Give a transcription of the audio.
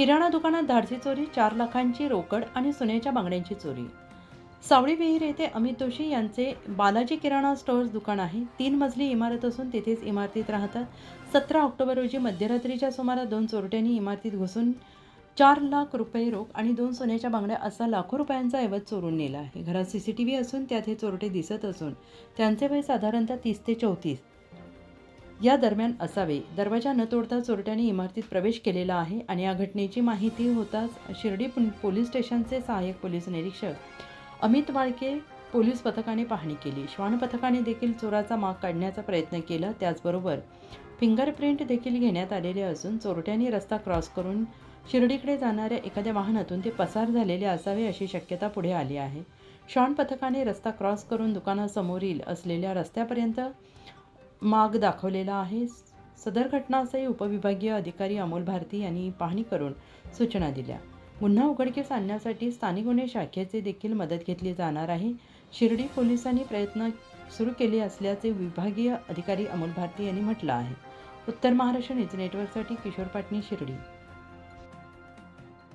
किराणा दुकानात धाडसी चोरी चार लाखांची रोकड आणि सोन्याच्या बांगड्यांची चोरी. सावळी विहीर येथे अमित जोशी यांचे बालाजी किराणा स्टोअर्स दुकान आहे. तीन मजली इमारत असून तेथेच इमारतीत राहतात. सतरा ऑक्टोबर रोजी मध्यरात्रीच्या सुमारास दोन चोरट्यांनी इमारतीत घुसून चार लाख रुपये रोख आणि दोन सोन्याच्या बांगड्या असा लाखो रुपयांचा ऐवज चोरून नेला आहे. घरात सी सी टी व्ही असून त्यात हे चोरटे दिसत असून त्यांचे वय साधारणतः तीस ते चौतीस. या दरम्यान असावे. दरवाजा न तोडता चोरट्याने इमारतीत प्रवेश केलेला आहे आणि या घटनेची माहिती होताच शिर्डी पोलीस स्टेशनचे सहाय्यक पोलीस निरीक्षक अमित वाळके पोलीस पथकाने पाहणी केली. श्वान पथकाने देखील चोराचा माग काढण्याचा प्रयत्न केला. त्याचबरोबर फिंगरप्रिंट देखील घेण्यात आलेले असून चोरट्यांनी रस्ता क्रॉस करून शिर्डीकडे जाणाऱ्या एखाद्या वाहनातून ते पसार झालेले असावे अशी शक्यता पुढे आली आहे. श्वान पथकाने रस्ता क्रॉस करून दुकानासमोरील असलेल्या रस्त्यापर्यंत माग दाखवलेला आहे. सदर घटनास्थळी उपविभागीय अधिकारी अमोल भारती यांनी पाहणी करून सूचना दिल्या. गुन्हा उघडकीस आणण्यासाठी स्थानिक गुन्हे शाखेचे देखील मदत घेतली जाणार आहे. शिर्डी पोलिसांनी प्रयत्न सुरू केले असल्याचे विभागीय अधिकारी अमोल भारती यांनी म्हटलं आहे. उत्तर महाराष्ट्र न्यूज नेटवर्कसाठी किशोर पाटणी शिर्डी.